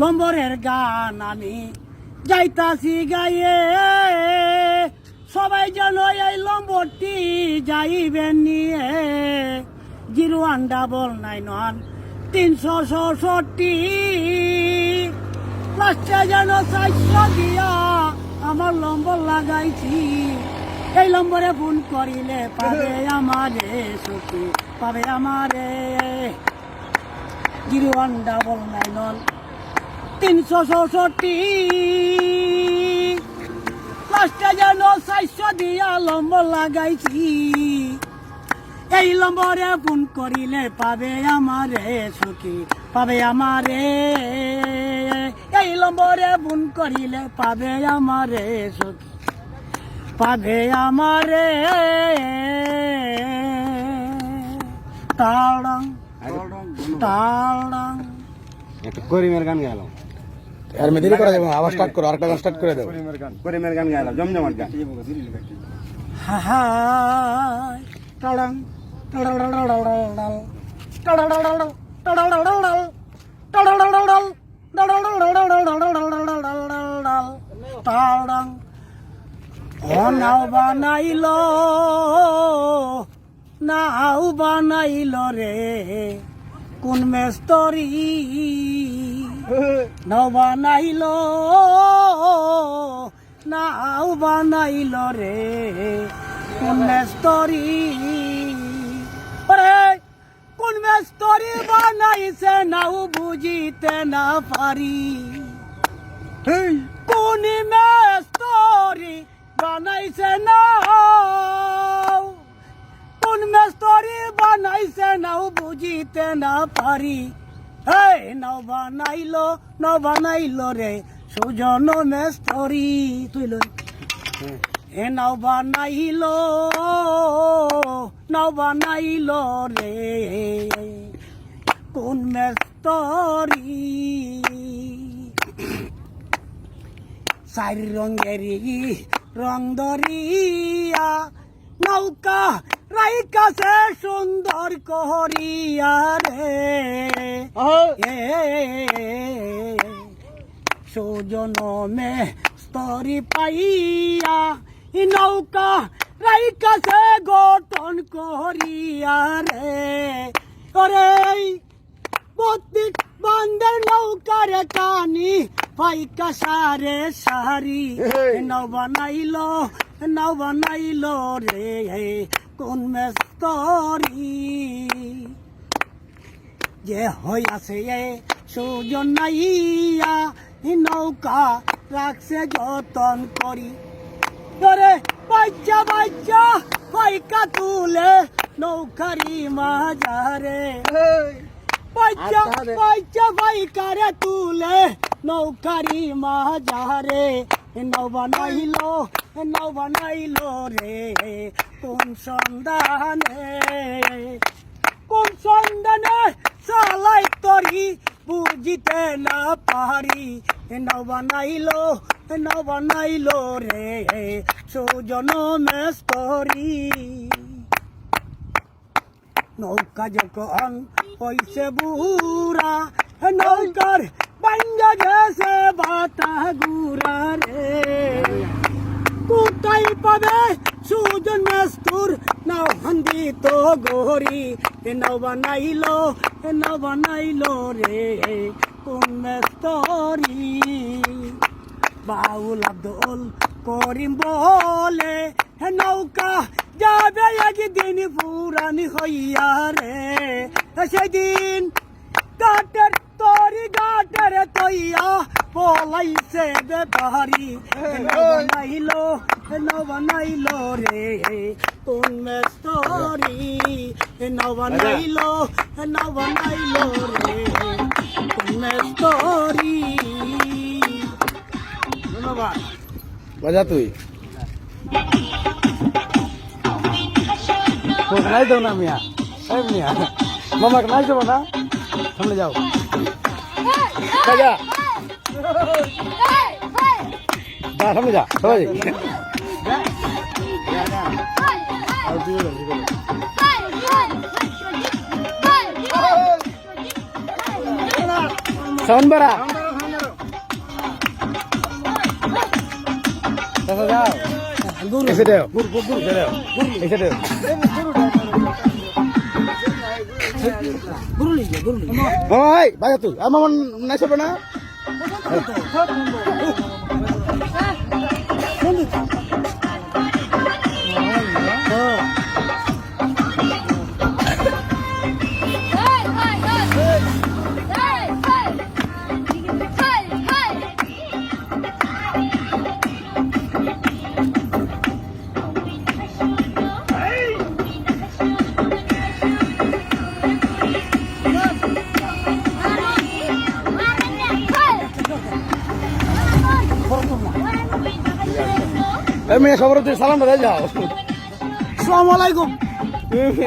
লম্বরের গান আমি যাইতাছি গাইয়ে। সবাই যেন এই লম্বরটি যাইবেন নিয়ে। Zero one double nine one তিনশো ছষট্টি। লাস্টে যেন চারশো দিয়া আমার লম্বর লাগাইছি। এই নম্বরে ফোন করিলে পাবে আমারে সুখী, পাবে আমারে। Zero one double nine one তিনশো চৌষট্টি লাস্টে যেন চারশো দিয়া নম্বর লাগাইছি। এই নম্বরে ফোন করিলে পাবে আমারে সুখী, পাবে আমারে। এই নম্বরে ফোন করিলে পাবে আমারে সুখী, পাবে আমারে। তাড়াং তাড়াং একটা করিমের গান গাইলাম। আর মেদিনী করা যাবে আবার স্টার্ট করো, আরেকটা গান স্টার্ট করে দেবো করিমের গান গাইলাম জমজমার গান। হা হা টাড়াং। নাও বানাইল নাও বানাইল রে। কোন মেস্তরি? নাও বানাইল নাও বানাইল রে। কোন মেস্তরি? কোন মেস্তরি বানাইছে নাও বুঝিতে না পারি। কোন মেস্তরি বুঝিতে না পারি। এই নাও বানাইলো নাও বানাইলো রে, সুজন মেস্তরি, তুই লই। এ নাও বানাইলো নাও বানাইলো রে, কোন মেস্তরি? চারি রঙেরি রং দরিয়া নৌকা রাইকাছে সুন্দর করিয়া রে। সুজন মে স্তরি পাইয়া নৌকা রাইকাছে গঠন করিয়া রে। ওরে বত্রিশ বান্দার নৌকার কানি পাইকা সারে। সারি নাও বানাইলো নাও বানাইলো রে। কোন মেস্তরি? যে হইয়াছে এ সুজন নাইয়া নৌকা রাখছে যতন করি। ধরে বাচ্চা বাচ্চা পাইকা তুলে নৌকারি মাজারে। বাচ্চা বাচ্চা পাইকারে তুলে নৌকারি মাজারে। নৌ বানাইলো নৌ বানাইলো রে, কোন সন্ধানে? কোন সন্ধানে? চালাই তরি বুঝিতে না পারি। নৌ বানাইলো নৌ বানাইলো রে, সুজন মেস্তরি নৌকা যখন হইছে বুড়া, নৌকার গেছে বাতা গুড়া রে। কোথায় পাবে সুজন মেস্তুর? নাও হান্দি তো গরি। এ নাও বানাইলো, এ নাও বানাইলো রে। কোন মেস্তরি? বাউল আব্দুল করিম বলে, হে নৌকা যাবে একদিন পুরানি হইয়া রে। সেদিন কাটের তৈয়া পলাইছে ব্যাপারি। বানাইলো বানাইলো রে। কোন মেস্তরি বানাইলো বানাইলো রে। কোন মেস্তরি ধন্যবাদ। বাজা তুই। নাই দেবো না মিয়া। এই মিয়া। মামাকে নাই দেবো না? সামনে যাও। যা যা সামনে যা সবাই এসে দেও। এসে দেও। এসে দেও। ওই বাইরে তুই। আমার নাই সবে না? মেয়ে খবর তুই সালাম বাজাই যাও। আসসালামু আলাইকুম।